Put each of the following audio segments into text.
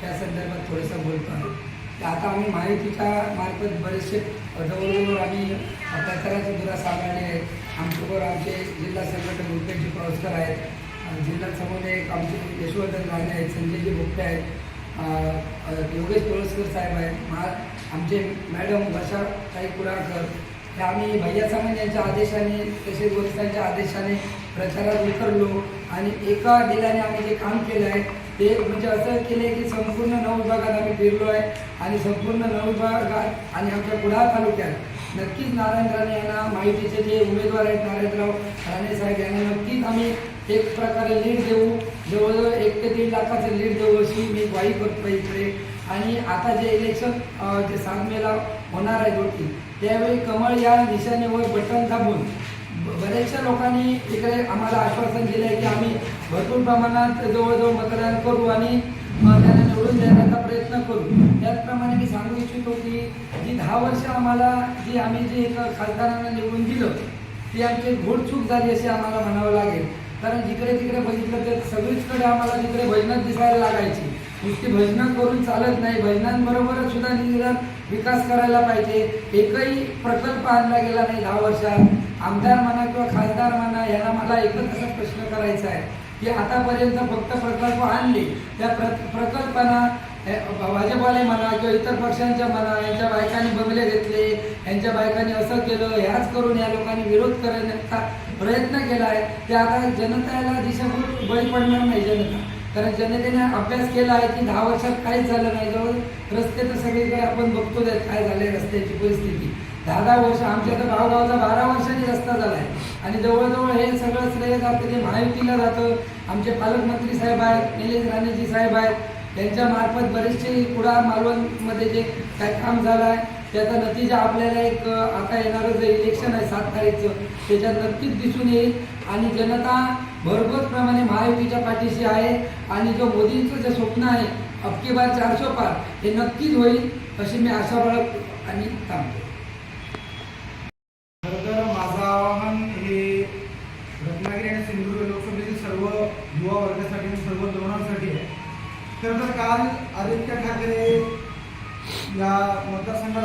त्या संदर्भात थोडंसं बोलतो आहे. तर आता आम्ही माहितीच्या मार्फत बरेचसे जवळजवळ आम्ही प्रचाराचे दुरा सांभाळले आहेत. आमच्याबरोबर आमचे जिल्हा संघटक रुपेशजी पावसकर आहेत. अं, जिल्हा समन्वयक आमचे यशवर्धन राणे आहेत संजयजी भोपटे आहेत. योगेश पळसकर साहेब आहेत. महा आमचे मॅडम वर्षा ताई कुराळकर हे आम्ही भैया सामंत यांच्या आदेशाने तसेच वरिष्ठांच्या आदेशाने प्रचारात उतरलो आणि एका दिलाने आम्ही जे काम केलं आहे ते म्हणजे असं केलं आहे की संपूर्ण नऊ विभागात आम्ही फिरलो आहे आणि संपूर्ण नऊ विभागात आणि आमच्या कुडाळ तालुक्यात नक्कीच नारायण राणे यांना माहितीचे जे उमेदवार आहेत नारायणराव राणे साहेब यांना नक्कीच आम्ही एक प्रकारे लीड देऊ. जवळजवळ एक ते दीड लाखाचं लीड देऊ अशी मी ग्वाही करतो इकडे. आणि आता जे इलेक्शन जे सात मेला होणार आहे गोष्टी त्यावेळी कमळ या निशाणीवर बटन दाबून बऱ्याचशा लोकांनी इकडे आम्हाला आश्वासन दिलं आहे की आम्ही भरपूर प्रमाणात जवळजवळ मतदान करू आणि त्यांना निवडून देण्याचा प्रयत्न करू. त्याचप्रमाणे मी सांगू इच्छितो की जी दहा वर्ष आम्हाला जी आम्ही जी एक खासदारांना निवडून दिलं ती आमची घोडचूक झाली अशी आम्हाला म्हणावं लागेल. कारण जिकडे तिकडे बघितलं तर सगळीचकडे आम्हाला तिकडे भजनं दिसायला लागायची. नुसती भजनं करून चालत नाही भजनांबरोबरच सुद्धा निदान विकास करायला पाहिजे. एकही प्रकल्प आणला गेला नाही दहा वर्षात. आमदार म्हणा किंवा खासदार म्हणा यांना मला एकच असा प्रश्न करायचा आहे की आतापर्यंत फक्त प्रकल्प आणले त्या प्र प्रकल्पांना हे भाजपवाले म्हणा किंवा इतर पक्षांच्या म्हणा यांच्या बायकांनी बंगले घेतले यांच्या बायकांनी असं केलं ह्याच करून या लोकांनी विरोध करण्याचा प्रयत्न केला आहे ते आता जनतेला दिशाभूल बळी पडणार नाही जनता. कारण जनतेने अभ्यास केला आहे की दहा वर्षात काहीच झालं नाही जवळ रस्ते तर सगळीकडे आपण बघतो काय झाले रस्त्याची परिस्थिती. दहा दहा वर्ष आमच्या तर गावगावचा बारा वर्षांनी रस्ता झाला आहे आणि जवळजवळ हे सगळं श्रेय जातं ते महायुतीला जातं. आमचे पालकमंत्री साहेब आहेत निलेश राणेजी साहेब आहेत. त्यांच्या मार्फत बरेचसे कुडाळ मालवणमध्ये जे काय काम झालं आहे त्याचा नतीजा आपल्याला एक आता येणारं जे इलेक्शन आहे सात तारीखचं त्याच्यात नक्कीच दिसून येईल. आणि जनता भरपूर प्रमाणे महायुतीच्या पाठीशी आहे. आणि जो मोदींचं जे स्वप्न आहे अबकी बार चारशे पार हे नक्कीच होईल अशी मी आशा बाळग आणि थांबतो.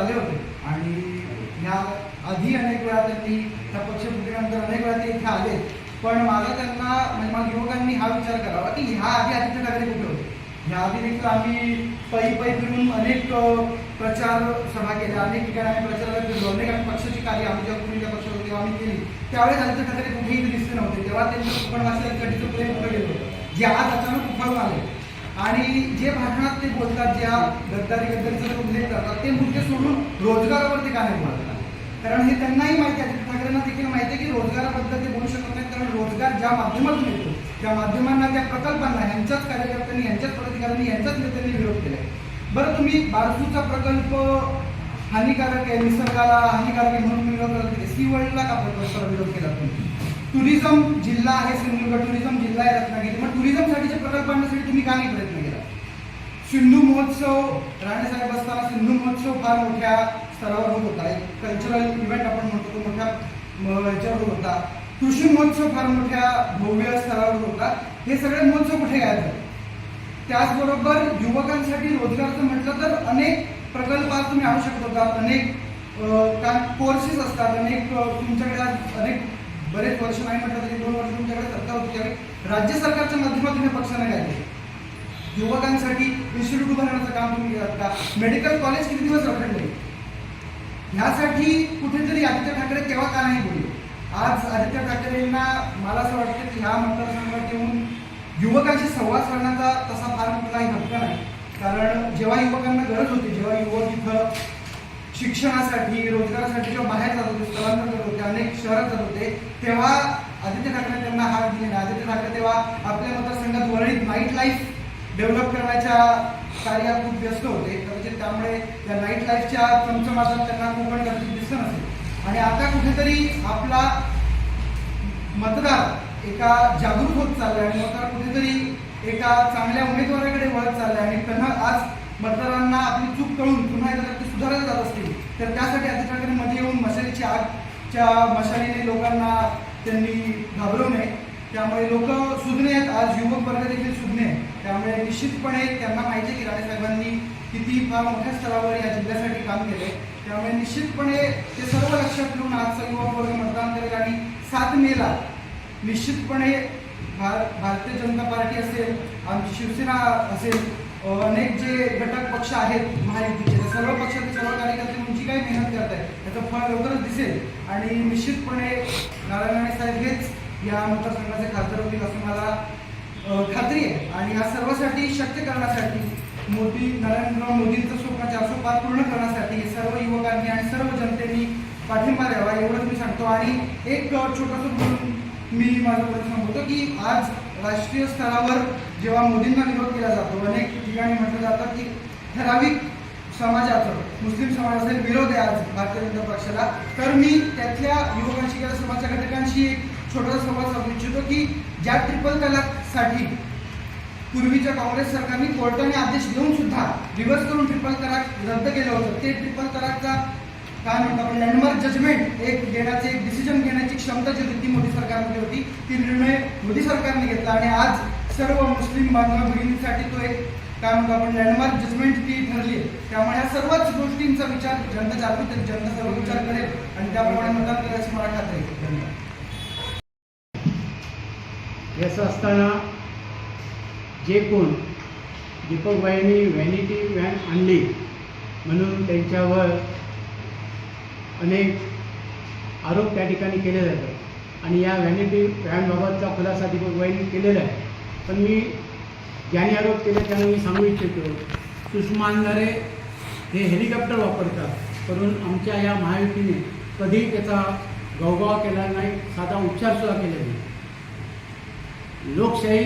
आले होते. आणि या आधी अनेक वेळा त्यांनी त्या पक्षफुटीनंतर अनेक वेळा ते इथे आले. पण माझा त्यांना म्हणजे मला युवकांनी हा विचार करावा की ह्या आधी आदित्य ठाकरे कुठे होते? ह्या आधी देखील आम्ही पै पै फिरून अनेक प्रचार सभा केल्या. अनेक ठिकाणी आम्ही प्रचाराला फिरलो अनेक आम्ही पक्षाची कार्य आम्ही जेव्हा पूर्वी त्या पक्षात होतो तेव्हा आम्ही केली. त्यावेळेस आदित्य ठाकरे कुठेही दिसले नव्हते. तेव्हा त्यांचं कोकणवासियांकडचं प्रेम कुठे गेलं. होतं जे आज अचानक उफाळून आले. आणि जे भाषणात ते बोलतात ज्या गद्दारी गद्दारीचा उल्लेख करतात ते मुद्दे सोडून रोजगारावरती काय बोलतात? कारण हे त्यांनाही माहिती आहे. ठाकरेंना देखील माहिती आहे की रोजगाराबद्दल ते बोलू शकत नाहीत कारण रोजगार ज्या माध्यमातून येतो त्या माध्यमांना त्या प्रकल्पांना यांच्याच कार्यकर्त्यांनी यांच्याच प्रतिकारांनी यांच्याच नेत्यांनी विरोध केलाय. बरं तुम्ही बारसूचा प्रकल्प हानिकारक आहे निसर्गाला हानिकारक आहे म्हणून विरोध करत होते. सी वर्ल्डला का प्रकल्पाला विरोध केला तुम्ही? टुरिझम जिल्हा आहे सिंधुदुर्ग टुरिझम जिल्हा आहे रत्नागिरी. मग टुरिझमसाठीचे प्रकल्प आणण्यासाठी तुम्ही का नाही प्रयत्न केला? सिंधू महोत्सव राणेसाहेब असताना सिंधू महोत्सव फार मोठ्या स्तरावर होत होता. एक कल्चरल इव्हेंट आपण म्हणतो तो मोठ्या ह्याच्यावर होता कृषी महोत्सव फार मोठ्या भव्य स्तरावर होता हे सगळे महोत्सव कुठे गायब त्याचबरोबर युवकांसाठी रोजगारचं म्हटलं तर अनेक प्रकल्प आज तुम्ही आणू शकत होता. अनेक कोर्सेस असतात अनेक तुमच्याकडे अनेक बरेच वर्ष नाही म्हटलं तरी दोन वर्ष तुमच्याकडे सत्ता होती. त्यावेळी राज्य सरकारच्या माध्यमातून या पक्षाने काय केलं? युवकांसाठी इन्स्टिट्यूट उभारण्याचं काम तुम्ही करता मेडिकल कॉलेज किती दिवस रखडले? ह्यासाठी कुठेतरी आदित्य ठाकरे तेव्हा का नाही बोलले? आज आदित्य ठाकरेंना मला असं वाटतं की ह्या मतदारसंघात येऊन युवकांशी संवाद साधण्याचा तसा फार कुठलाही हक्क नाही. कारण जेव्हा युवकांना गरज होती जेव्हा युवक इथं शिक्षणासाठी रोजगारासाठी जेव्हा बाहेर जात होते स्थलांतर करत होते अनेक शहरात जात होते तेव्हा आदित्य ठाकरे त्यांना हात दिले आदित्य ठाकरे तेव्हा आपल्या मतदारसंघात वरळीत नाईट लाईफ डेव्हलप करण्याच्या कार्यात खूप व्यस्त होते. कदाचित त्यामुळे त्या नाईट लाईफच्या चमचमातात त्यांना कोकण कदाचित दिसत नसेल. आणि आता कुठेतरी आपला मतदार एका जागरूक होत चाललाय आणि मतदार कुठेतरी एका चांगल्या उमेदवाराकडे वळत चाललाय. आणि त्यांना आज मतदारांना आपली चूक कळून पुन्हा एकदा ते सुधारत जात असतील तर त्यासाठी अधिकाऱ्यांकडे मध्ये येऊन मशालीची आगच्या मशालीने लोकांना त्यांनी घाबरू नये. त्यामुळे लोक सुज्ञ आहेत. आज युवक वर्ग देखील सुज्ञ आहे. त्यामुळे निश्चितपणे त्यांना माहिती आहे की राणे साहेबांनी किती फार मोठ्या स्तरावर या जिल्ह्यासाठी काम केले त्यामुळे निश्चितपणे ते सर्व लक्षात घेऊन आजचा युवक वर्ग मतदान करेल आणि सात मेला निश्चितपणे भार भारतीय जनता पार्टी असेल आमची शिवसेना असेल अनेक जे घटक पक्ष आहेत महायुतीचे त्या सर्व पक्षाचे सर्व कार्यकर्ते तुमची काय मेहनत करत आहे त्याचं फळ लवकरच दिसेल. आणि निश्चितपणे नारायण राणे साहेब हेच या मतदारसंघाचे खासदार होतील असं मला खात्री आहे. आणि या सर्वासाठी शक्य करण्यासाठी मोदी नरेंद्र मोदींचं स्वप्न चारशे पूर्ण करण्यासाठी हे सर्व युवकांनी आणि सर्व जनतेने पाठिंबा द्यावा एवढंच मी सांगतो. आणि एक छोटंसं म्हणून मी माझं सांगतो की आज राष्ट्रीय स्तरावर जेव्हा मोदींना विरोध केला जातो अनेक ठिकाणी म्हटलं जातं की ठराविक समाजाचं मुस्लिम समाजाचा विरोध आहे आज भारतीय जनता पक्षाला. तर मी त्यातल्या युवकांशी किंवा समाजच्या घटकांशी एक छोटासा संवाद साधू इच्छितो की ज्या ट्रिपल तलाकसाठी पूर्वीच्या काँग्रेस सरकारने कोर्टाने आदेश देऊन सुद्धा रिव्हर्स करून ट्रिपल तलाक रद्द केलं होतं. ते ट्रिपल तलाकचा काय म्हणतो आपण लँडमार्क जजमेंट एक घेण्याचे एक डिसिजन घेण्याची क्षमता जी होती मोदी सरकारमध्ये होती. ती निर्णय मोदी सरकारने घेतला आणि आज सर्व मुस्लिम बांधव भगिनींसाठी तो एक काय म्हणतो आपण लँडमार्क जजमेंट ती ठरली त्यामुळे या सर्वच गोष्टींचा विचार जनता जागृत आहे जनता सर्व विचार करेल आणि त्याप्रमाणे मतदान करायची मला खात्री आहे. धन्यवाद. याचं असताना जे कोण दीपकबाईंनी व्हॅनिटी व्हॅन आणली म्हणून त्यांच्यावर अनेक आरोप त्या ठिकाणी केले जातात. आणि या व्हॅनिटी व्हॅनबाबतचा खुलासा दीपकबाईंनी केलेला आहे. पण मी ज्याने आरोप केले त्यांना मी सांगू इच्छितो सुषमा अंधारे हे हेलिकॉप्टर वापरतात. करून आमच्या या महायुतीने कधी त्याचा गवगाव केला नाही साधा उच्चारसुद्धा केला नाही. लोकशाही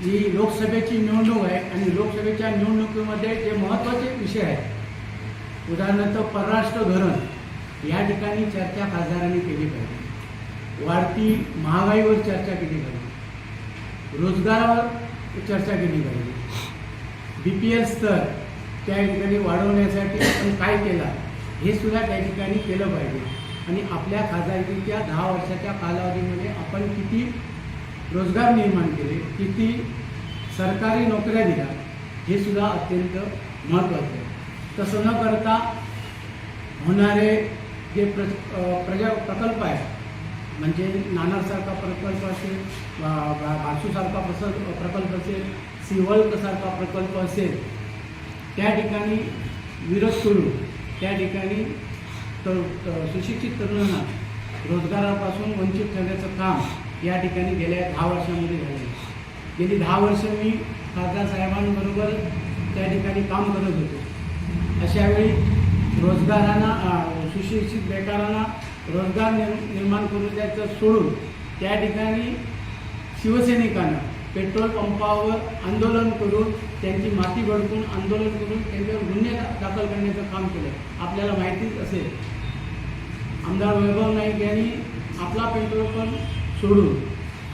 ही लोकसभेची निवडणूक आहे आणि लोकसभेच्या निवडणुकीमध्ये जे महत्त्वाचे विषय आहेत उदाहरणार्थ परराष्ट्र धोरण या ठिकाणी चर्चा खासदारांनी केली पाहिजे. वाढती महागाईवर चर्चा केली पाहिजे. रोजगारावर चर्चा केली पाहिजे. बी पी एल स्तर त्या ठिकाणी वाढवण्यासाठी आपण काय केला हे सुद्धा त्या ठिकाणी केलं पाहिजे. आणि आपल्या खासदारकीच्या दहा वर्षाच्या कालावधीमध्ये आपण किती रोजगार निर्माण केले किती सरकारी नोकऱ्या दिल्या हे सुद्धा अत्यंत महत्त्वाचं आहे. तसं न करता होणारे जे प्र प्रजा प्रकल्प आहेत म्हणजे नाणारसारखा प्रकल्प असेल बा- बा- प्रस प्रकल्प असेल सिवलसारखा प्रकल्प असेल त्या ठिकाणी विरोध करून त्या ठिकाणी तर सुशिक्षित तरुणांना रोजगारापासून वंचित ठेवण्याचं काम या ठिकाणी गेल्या दहा वर्षामध्ये झालं गेली दहा वर्ष मी खासदार साहेबांबरोबर त्या ठिकाणी काम करत होतो. अशावेळी रोजगारांना सुशिक्षित बेकारांना रोजगार निर् निर्माण करून द्यायचं सोडून त्या ठिकाणी शिवसैनिकांना पेट्रोल पंपावर आंदोलन करून त्यांची माती भडकून आंदोलन करून त्यांच्यावर गुन्हे दाखल करण्याचं काम केलं. आपल्याला माहितीच असेल. आमदार वैभव नाईक यांनी आपला पेट्रोल पंप सोडून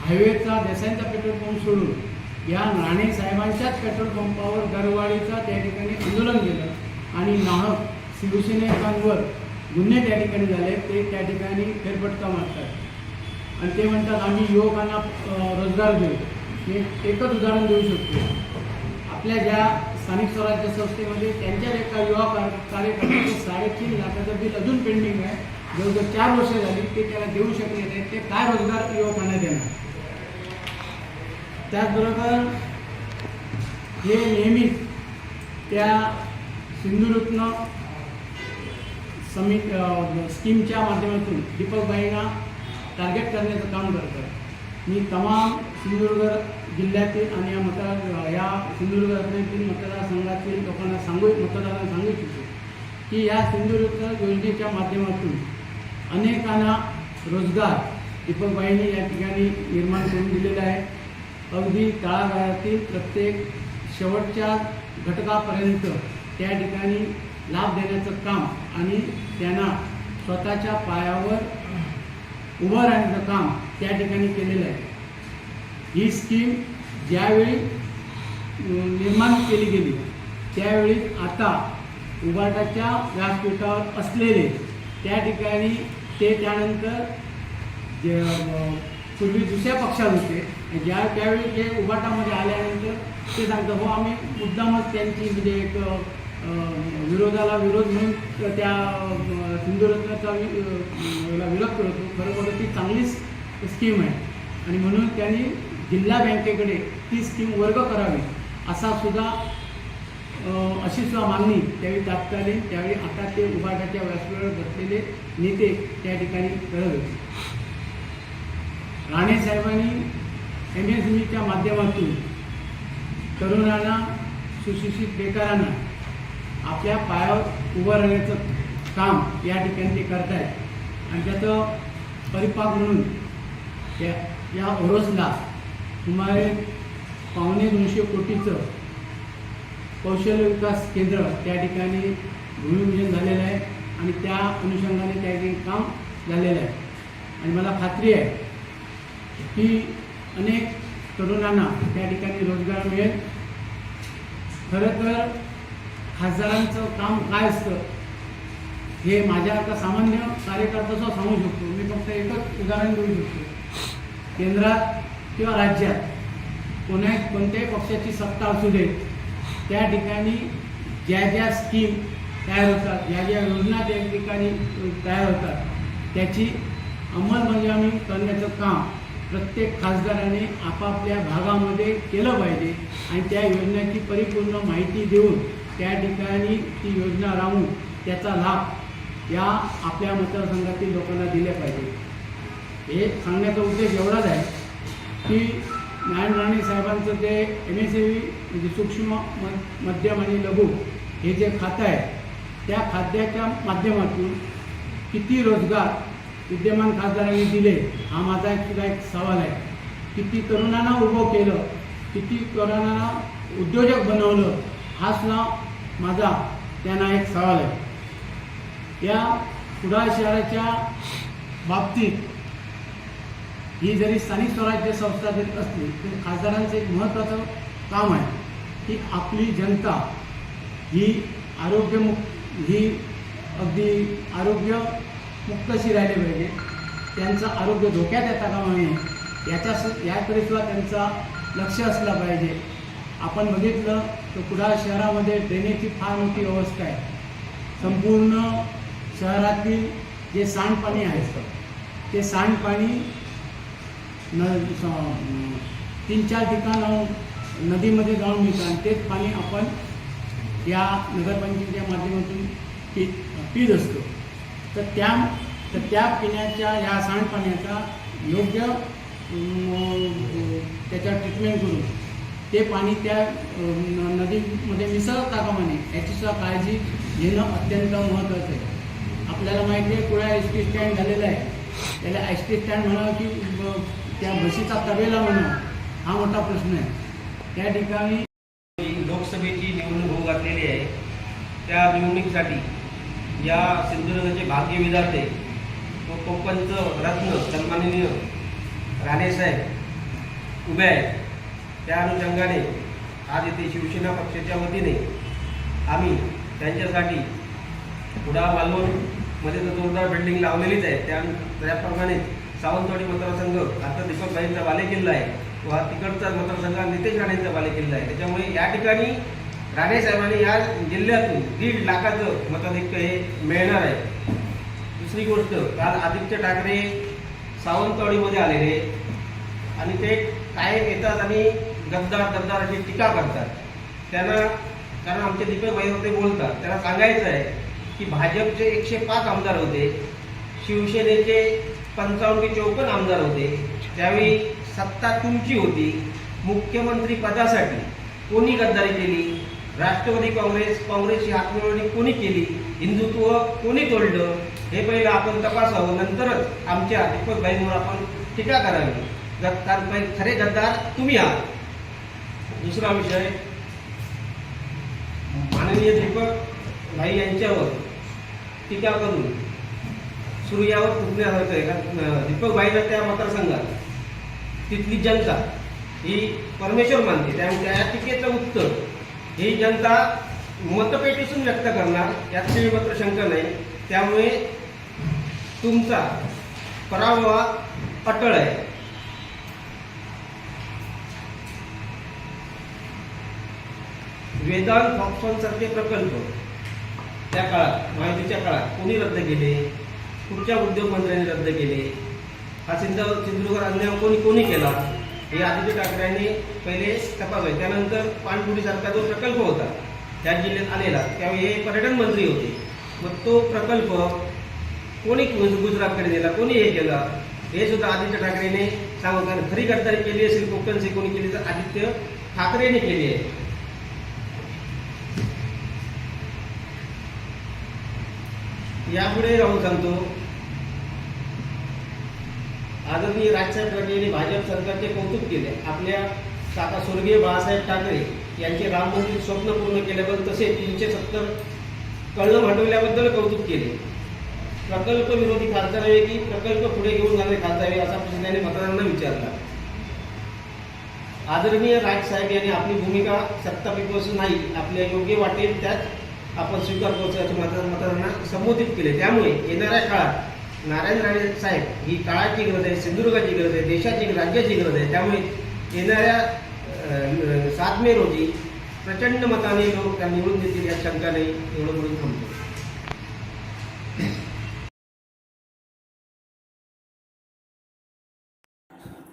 हायवेचा देसाईंचा पेट्रोल पंप सोडून या राणे साहेबांच्याच पेट्रोल पंपावर दरवाढीचा त्या ठिकाणी आंदोलन केलं आणि नाहक शिवसैनिकांवर गुन्हे त्या ठिकाणी झाले ते त्या ठिकाणी फेरफटका मारतात. आणि ते म्हणतात आम्ही युवकांना रोजगार देऊ. मी एकच उदाहरण देऊ शकतो. आपल्या ज्या स्थानिक स्वराज्य संस्थेमध्ये त्यांच्या एका युवा कार्यकर्त्याचं साडेतीन लाखाचं बिल अजून पेंडिंग आहे. जवळजवळ चार वर्ष झाली ते त्याला देऊ शकले नाही ते काय रोजगार युवकांना देणार? त्याचबरोबर हे नेहमीच त्या सिंधुदुर्गनं समी स्कीमच्या माध्यमातून दीपकबाईंना टार्गेट करण्याचं काम करतं मी तमाम सिंधुदुर्ग जिल्ह्यातील आणि या मतदार या सिंधुदुर्ग रत्नागिरी मतदारसंघातील लोकांना सांगू मतदारांना सांगू इच्छितो की या सिंधुदुर्ग योजनेच्या माध्यमातून अनेकांना रोजगार दीपकबाईंनी या ठिकाणी निर्माण करून दिलेला आहे. अगदी तळागाळातील प्रत्येक शेवटच्या घटकापर्यंत त्या ठिकाणी लाभ देण्याचं काम आणि त्यांना स्वतःच्या पायावर उभं राहण्याचं काम त्या ठिकाणी केलेलं आहे. ही स्कीम ज्यावेळी निर्माण केली गेली त्यावेळी आता उबाटाच्या व्यासपीठावर असलेले त्या ठिकाणी ते त्यानंतर जे पूर्वी दुसऱ्या पक्षात होते आणि ज्या त्यावेळी जे उभाटामध्ये आल्यानंतर ते सांगतात हो आम्ही मुद्दामच त्यांची म्हणजे एक विरोधाला विरोध म्हणून त्या सिंधुरत्नाचा वि- विरोध करतो खरं ती चांगलीच स्कीम आहे. आणि म्हणून त्यांनी जिल्हा बँकेकडे ती स्कीम वर्ग करावी असा सुद्धा अशी सुद्धा मागणी त्यावेळी तात्कालीन त्यावेळी आता ते उभाटाच्या व्यासपीठावर बसलेले नेते त्या ठिकाणी करत होते. राणे साहेबांनी एम एस E माध्यमातून तरुणांना सुशिक्षित बेकारांना आपल्या पायावर उभं राहण्याचं काम या ठिकाणी ते करतायत. आणि त्याचं परिपाक म्हणून या या ओरोसला सुमारे पावणे दोनशे कोटीचं कौशल्य विकास केंद्र त्या ठिकाणी भूमिपूजन झालेलं आहे आणि त्या अनुषंगाने त्या ठिकाणी काम झालेलं आहे. आणि मला खात्री आहे की अनेक तरुणांना त्या ठिकाणी रोजगार मिळेल. खरं तर खासदारांचं काम काय असतं? हे माझ्या आता सामान्य कार्यकर्त्याचं सांगू शकतो. मी फक्त एकच उदाहरण देऊ शकतो. केंद्रात किंवा राज्यात कोणा कोणत्याही पक्षाची सत्ता असू दे त्या ठिकाणी ज्या ज्या स्कीम तयार होतात ज्या ज्या योजना त्या ठिकाणी तयार होतात त्याची अंमलबजावणी करण्याचं काम प्रत्येक खासदाराने आपापल्या भागामध्ये केलं पाहिजे आणि त्या योजनेची परिपूर्ण माहिती देऊन त्या ठिकाणी ती योजना राहून त्याचा लाभ या आपल्या मतदारसंघातील लोकांना दिले पाहिजे. हे सांगण्याचा उद्देश एवढाच आहे की नारायण राणे साहेबांचं ते एम एस सी म्हणजे सूक्ष्म म- मध्यम आणि लघु हे जे खातं आहे त्या खात्याच्या माध्यमातून किती रोजगार विद्यमान खासदारांनी दिले हा माझा एक सुद्धा एक सवाल आहे. किती तरुणांना उभं केलं किती तरुणांना उद्योजक बनवलं हा सुद्धा माझा त्यांना एक सवाल आहे. या कुडाळ शहराच्या बाबतीत ही जरी स्थानिक स्वराज्य संस्था जरी असली तरी खासदारांचं एक महत्त्वाचं काम आहे की आपली जनता ही आरोग्यमुक्त ही अगदी आरोग्य मुक्तशी राहिले पाहिजे. त्यांचं आरोग्य धोक्यात येता कामा नये. याच्या याकडे सुद्धा त्यांचा लक्ष असला पाहिजे. आपण बघितलं तर कुडाळ शहरामध्ये ड्रेनेजची फार मोठी अवस्था आहे. संपूर्ण शहरातील जे सांडपाणी आहे ते सांडपाणी न तीन चार ठिकाणं नदीमध्ये जाऊन मिळतात आणि तेच पाणी आपण या नगरपंचायतीच्या माध्यमातून पी पीत असतो. तर त्या तर त्या पिण्याच्या या सांडपाण्याचा योग्य त्याच्या ट्रीटमेंट करून ते पाणी त्या नदीमध्ये मिसळता कामा नये याचीसुद्धा काळजी घेणं अत्यंत महत्त्वाचं आहे. आपल्याला माहिती आहे पुढे एस टी स्टँड झालेलं आहे. त्याला एस टी स्टँड म्हणावं की त्या बशीचा तबेला म्हणावं हा मोठा प्रश्न आहे. त्या ठिकाणी लोकसभेची निवडणूक होऊ घातलेली आहे. त्या निवडणुकीसाठी या सिंधुदुर्गाचे भाग्य विधाते व कोकणचं रत्न सन्माननीय राणेसाहेब उभे आहेत. त्या अनुषंगाने आज इथे शिवसेना पक्षाच्या वतीने आम्ही त्यांच्यासाठी कुडा मालवणमध्ये तर जोरदार बिल्डिंग लावलेलीच आहे. त्या त्याप्रमाणे सावंतवाडी मतदारसंघ आता दीपकभाईंचा बालेकिल्ला आहे. व हा तिकडचा मतदारसंघ नितेश राणेंचा बालेकिल्ला आहे. त्याच्यामुळे या ठिकाणी राणे साहेबांनी या जिल्ह्यातून दीड लाखाचं मताधिक्य हे मिळणार आहे. दुसरी गोष्ट काल आदित्य ठाकरे सावंतवाडीमध्ये आलेले. आणि ते काय येतात आणि गद्दार गद्दार अशी टीका करतात. त्यांना कारण आमचे दीपक भाई होते बोलतात. त्यांना सांगायचं आहे की भाजपचे एकशे पाच आमदार होते शिवसेनेचे पंचावन्न ते चौपन्न आमदार होते. त्यावेळी सत्ता तुमची होती मुख्यमंत्री पदासाठी कोणी गद्दारी केली? राष्ट्रवादी काँग्रेस काँग्रेसची हातमिळवणी कोणी केली? हिंदुत्व कोणी तोडलं? हे पहिलं आपण तपासावं. नंतरच आमच्या दीपक भाईंवर आपण टीका करावी. गद्दार खरे गद्दार तुम्ही आहात. दुसरा विषय माननीय दीपक भाई यांच्यावर टीका करून सूर्यावर फुटण्यासारखं आहे का? दीपक भाईला त्या मतदारसंघात तिथली जनता ही परमेश्वर मानते. त्यामुळे त्या टीकेचं उत्तर ही जनता मतपेटीतून व्यक्त करणार यात मात्र शंका नाही. त्यामुळे तुमचा पराभव अटळ आहे. वेदांत फॉक्सॉन सारखे प्रकल्प. त्या काळात माहितीच्या काळात कोणी रद्द केले? कुठच्या उद्योगमंत्र्यांनी रद्द केले? हा सिंधु सिंधुदुर्ग अन्याय कोणी कोणी केला? हे आदित्य ठाकरेंनी पहिले तपासावे त्यानंतर पाणपुरीसारखा जो प्रकल्प होता त्या जिल्ह्यात आलेला त्यावेळी हे पर्यटन मंत्री होते. मग तो प्रकल्प कोणी गुजरातकडे दिला कोणी हे केला? हे सुद्धा आदित्य ठाकरेने सांगून खरी गद्दारी केली असेल कोकणची कोणी केली तर आदित्य ठाकरेने केली आहे. यापुढे राहून सांगतो. आदरणीय राजसाहेब ठाकरे यांनी भाजप सरकारचे कौतुक केले. आपल्या काका स्वर्गीय बाळासाहेब ठाकरे यांचे राम मंदिर स्वप्न पूर्ण केल्याबद्दल तसे तीनशे सत्तर कळलं हटवल्याबद्दल कौतुक केले. प्रकल्प विरोधी खासदारापैकी प्रकल्प पुढे घेऊन जाणारे खासदार असा प्रश्न त्यांनी मतदारांना विचारला. आदरणीय राजसाहेब यांनी आपली भूमिका सत्तापिकवस नाही आपल्या योग्य वाटेल त्यात आपण स्वीकार करतो असे मतदार मतदारांना संबोधित केले. त्यामुळे येणाऱ्या काळात नारायण राणे साहेब ही काळाची गरज आहे सिंधुदुर्गाची गरज आहे देशाची राज्याची गरज आहे. त्यामुळे येणाऱ्या सात मे रोजी प्रचंड मताने लोक त्या निवडून देतील यात शंका नाही एवढं बोलून थांबतो.